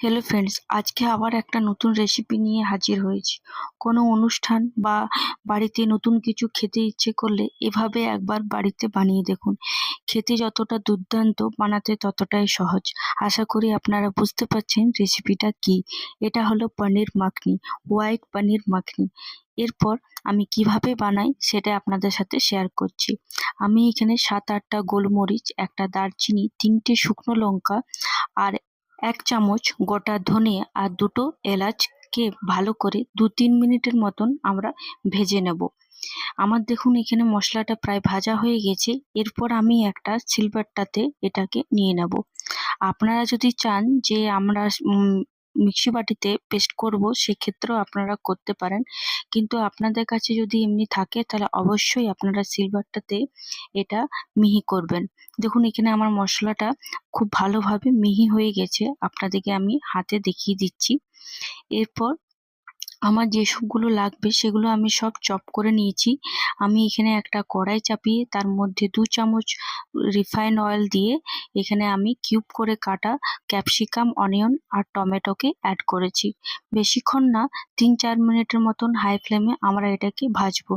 Hello friends আজকে আবার একটা নতুন রেসিপি নিয়ে হাজির হয়েছি। কোনো অনুষ্ঠান বা বাড়িতে নতুন কিছু খেতে ইচ্ছে করলে এভাবে একবার বাড়িতে বানিয়ে দেখুন। খেতে যতটা দুর্দান্ত, বানাতে ততটাই সহজ। আশা করি আপনারা বুঝতে পারছেন রেসিপিটা কি। এটা হলো পনির মাখনি হোয়াইট পনির মাখনি। এরপর আমি কীভাবে বানাই সেটা আপনাদের সাথে শেয়ার করছি। আমি এখানে সাত আটটা গোলমরিচ, একটা দারচিনি, তিনটে শুকনো লঙ্কা আর এক চামচ গোটা ধনে আর দুটো এলাচকে ভালো করে দু তিন মিনিটের মতন আমরা ভেজে নেব। আমার দেখুন এখানে মশলাটা প্রায় ভাজা হয়ে গেছে। এরপর আমি একটা সিলভারটাতে এটাকে নিয়ে নেব। আপনারা যদি চান যে আমরা মিক্সি বাটিতে পেস্ট করব, সেক্ষেত্রেও আপনারা করতে পারেন। কিন্তু আপনাদের কাছে যদি এমনি থাকে, তাহলে অবশ্যই আপনারা সিলভারটাতে এটা মিহি করবেন। দেখুন, এখানে আমার মশলাটা খুব ভালোভাবে মিহি হয়ে গেছে। আপনাদেরকে আমি হাতে দেখিয়ে দিচ্ছি। এরপর আমার যেসবগুলো লাগবে সেগুলো আমি সব চপ করে নিয়েছি। আমি এখানে একটা কড়াই চাপিয়ে তার মধ্যে দু চামচ রিফাইন অয়েল দিয়ে এখানে আমি কিউব করে কাটা ক্যাপসিকাম অনিয়ন আর টমেটোকে অ্যাড করেছি। বেশিক্ষণ না, তিন চার মিনিটের মতন হাই ফ্লেমে আমরা এটাকে ভাজবো।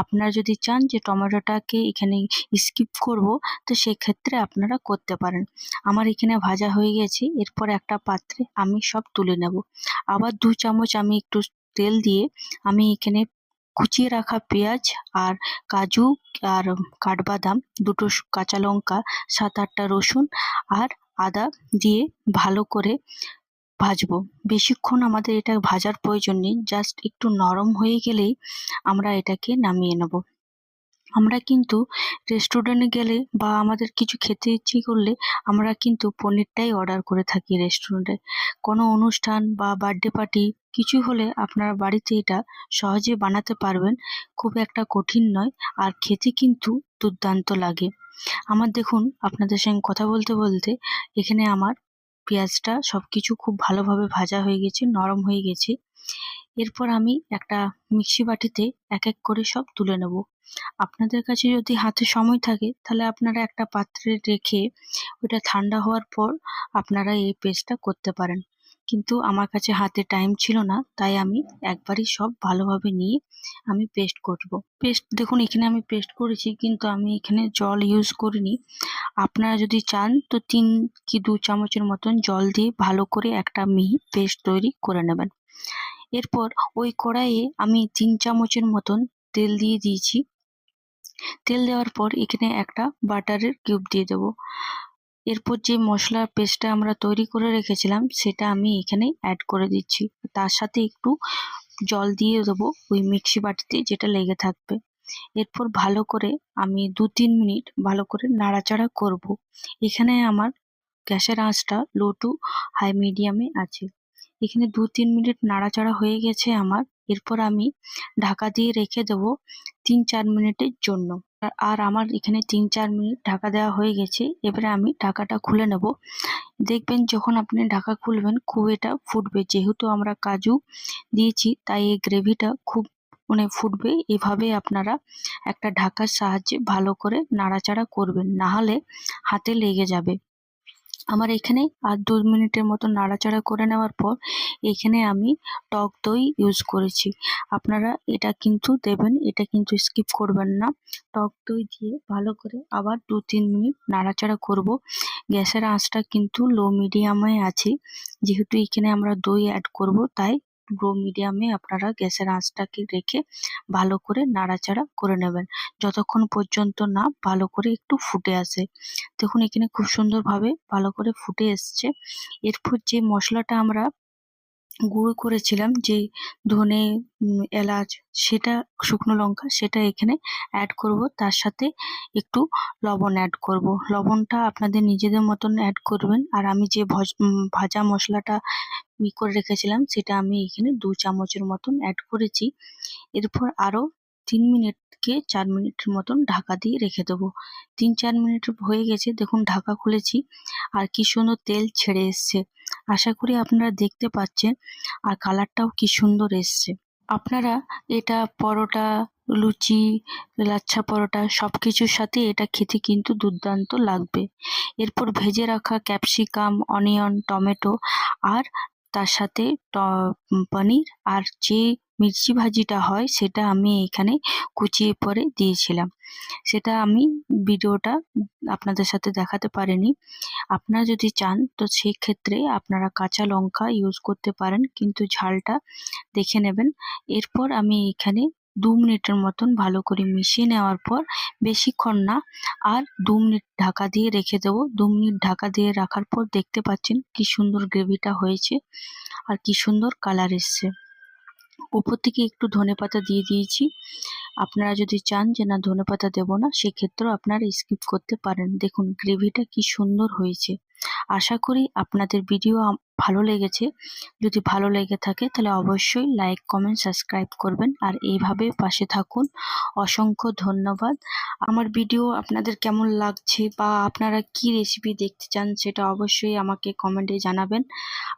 আপনারা যদি চান যে টমেটোটাকে এখানে স্কিপ করব, তো সেক্ষেত্রে আপনারা করতে পারেন। আমার এখানে ভাজা হয়ে গেছে, এরপর একটা পাত্রে আমি সব তুলে নেব। আবার দু চামচ আমি একটু তেল দিয়ে আমি এখানে কুচিয়ে রাখা পেঁয়াজ আর কাজু আর কাঠবাদাম, দুটো কাঁচা লঙ্কা, সাত আটটা রসুন আর আদা দিয়ে ভালো করে ভাজবো। বেশিক্ষণ আমাদের এটা ভাজার প্রয়োজন নেই জাস্ট একটু নরম হয়ে গেলেই আমরা এটাকে নামিয়ে নেব। আমরা কিন্তু রেস্টুরেন্টে গেলে বা আমাদের কিছু খেতে ইচ্ছে করলে আমরা কিন্তু পনিরটাই অর্ডার করে থাকি রেস্টুরেন্টে কোনো অনুষ্ঠান বা বার্থডে পার্টি কিছু হলে আপনারা বাড়িতে এটা সহজে বানাতে পারবেন। খুব একটা কঠিন নয়, আর খেতে কিন্তু দুর্দান্ত লাগে। আমার দেখুন, আপনাদের সঙ্গে কথা বলতে বলতে এখানে আমার পেঁয়াজটা সব কিছু খুব ভালোভাবে ভাজা হয়ে গেছে, নরম হয়ে গেছে। এরপর আমি একটা মিক্সি বাটিতে এক এক করে সব তুলে নেব। আপনাদের কাছে যদি হাতে সময় থাকে, তাহলে আপনারা একটা পাত্রে রেখে ওটা ঠান্ডা হওয়ার পর আপনারা এই পেস্টটা করতে পারেন। কিন্তু আমার কাছে হাতে টাইম ছিল না, তাই আমি একবারই সব ভালোভাবে নিয়ে আমি পেস্ট করব। পেস্ট দেখুন, এখানে আমি পেস্ট করেছি, কিন্তু আমি এখানে জল ইউজ করিনি। আপনারা যদি চান, তো তিন কি দু চামচের মতন জল দিয়ে ভালো করে একটা মিহি পেস্ট তৈরি করে নেবেন। এরপর ওই কড়াইয়ে আমি তিন চামচের মতন তেল দিয়ে দিয়েছি। তেল দেওয়ার পর এখানে একটা বাটারের কিউব দিয়ে দেবো। এরপর যে মশলা পেস্টটা আমরা তৈরি করে রেখেছিলাম, সেটা আমি এখানে অ্যাড করে দিচ্ছি। তার সাথে একটু জল দিয়ে দেবো ওই মিক্সি বাটিতে যেটা লেগে থাকবে। এরপর ভালো করে আমি দু তিন মিনিট ভালো করে নাড়াচাড়া করব। এখানে আমার গ্যাসের আঁচটা লো টু হাই মিডিয়ামে আছে। এখানে দু তিন মিনিট নাড়াচাড়া হয়ে গেছে আমার। এরপর আমি ঢাকা দিয়ে রেখে দেবো তিন চার মিনিটের জন্য। আর- আমার এখানে তিন চার মিনিট ঢাকা দেওয়া হয়ে গেছে। এবারে আমি ঢাকাটা খুলে নেব। দেখবেন যখন আপনি ঢাকা খুলবেন, খুব এটা ফুটবে। যেহেতু আমরা কাজু দিয়েছি, তাই এই গ্রেভিটা খুব মানে ফুটবে। এভাবে আপনারা একটা ঢাকার সাহায্যে ভালো করে নাড়াচাড়া করবেন। নাহলে হাতে লেগে যাবে। আমার এখানে আর দু মিনিটের মতো নাড়াচাড়া করে নেওয়ার পর এখানে আমি টক দই ইউজ করেছি। আপনারা এটা কিন্তু দেবেন, এটা কিন্তু স্কিপ করবেন না। টক দই দিয়ে ভালো করে আবার দু তিন মিনিট নাড়াচাড়া করব। গ্যাসের আঁচটা কিন্তু লো মিডিয়ামে আছে। যেহেতু এখানে আমরা দই অ্যাড করব, তাই লো মিডিয়ামে আপনারা গ্যাসের আঁচটাকে রেখে ভালো করে নাড়াচাড়া করে নেবেন। যতক্ষণ পর্যন্ত না ভালো করে একটু ফুটে আসে। দেখুন এখানে খুব সুন্দরভাবে ভালো করে ফুটে এসছে। এরপর যে মশলাটা আমরা গুঁড়ো করেছিলাম যে ধনে এলাচ, সেটা শুকনো লঙ্কা, সেটা এখানে অ্যাড করব। তার সাথে একটু লবণ অ্যাড করব। লবণটা আপনাদের নিজেদের মতন অ্যাড করবেন। আর আমি যে ভজ মশলাটা ই করে রেখেছিলাম, সেটা আমি এখানে দু চামচের মতন অ্যাড করেছি। এরপর আরও তিন মিনিট কে চার মিনিটের মতন ঢাকা দিয়ে রেখে দেবো। তিন চার মিনিট হয়ে গেছে, দেখুন ঢাকা খুলেছি। আর কি সুন্দর তেল ছেড়ে এসছে। আশা করি আপনারা দেখতে পাচ্ছেন আর কালারটাও কি সুন্দর এসছে। আপনারা এটা পরোটা, লুচি, লাচ্ছা পরোটা সব কিছুর সাথে এটা খেতে কিন্তু দুর্দান্ত লাগবে। এরপর ভেজে রাখা ক্যাপসিকাম অনিয়ন টমেটো আর তার সাথে ট পনির আর যে মির্চি ভাজিটা হয় সেটা আমি এখানে কুচিয়ে পরে দিয়েছিলাম। সেটা আমি ভিডিওটা আপনাদের সাথে দেখাতে পারিনি। আপনারা যদি চান, তো সেক্ষেত্রে আপনারা কাঁচা লঙ্কা ইউজ করতে পারেন, কিন্তু ঝালটা দেখে নেবেন। এরপর আমি এখানে দু মিনিটের মতন ভালো করে মিশিয়ে নেওয়ার পর বেশিক্ষণ না, আর দু মিনিট ঢাকা দিয়ে রেখে দেবো। দু মিনিট ঢাকা দিয়ে রাখার পর দেখতে পাচ্ছেন কি সুন্দর গ্রেভিটা হয়েছে আর কি সুন্দর কালার এসছে। উপর থেকে একটু ধনেপাতা দিয়ে দিয়েছি। আপনারা যদি চান যে, না ধনেপাতা দেবো না, সেক্ষেত্রেও আপনারা স্কিপ করতে পারেন। দেখুন গ্রেভিটা কি সুন্দর হয়েছে। আশা করি আপনাদের ভিডিও ভালো লেগেছে। যদি ভালো লেগে থাকে তাহলে অবশ্যই লাইক কমেন্ট সাবস্ক্রাইব করবেন। আর এইভাবে পাশে থাকুন। অসংখ্য ধন্যবাদ। আমার ভিডিও আপনাদের কেমন লাগছে বা আপনারা কি রেসিপি দেখতে চান সেটা অবশ্যই আমাকে কমেন্টে জানাবেন।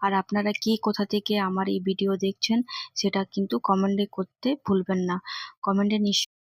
আর আপনারা কে কোথা থেকে আমার এই ভিডিও দেখছেন সেটা কিন্তু কমেন্টে করতে ভুলবেন না। কমেন্টে নিশ্চয়ই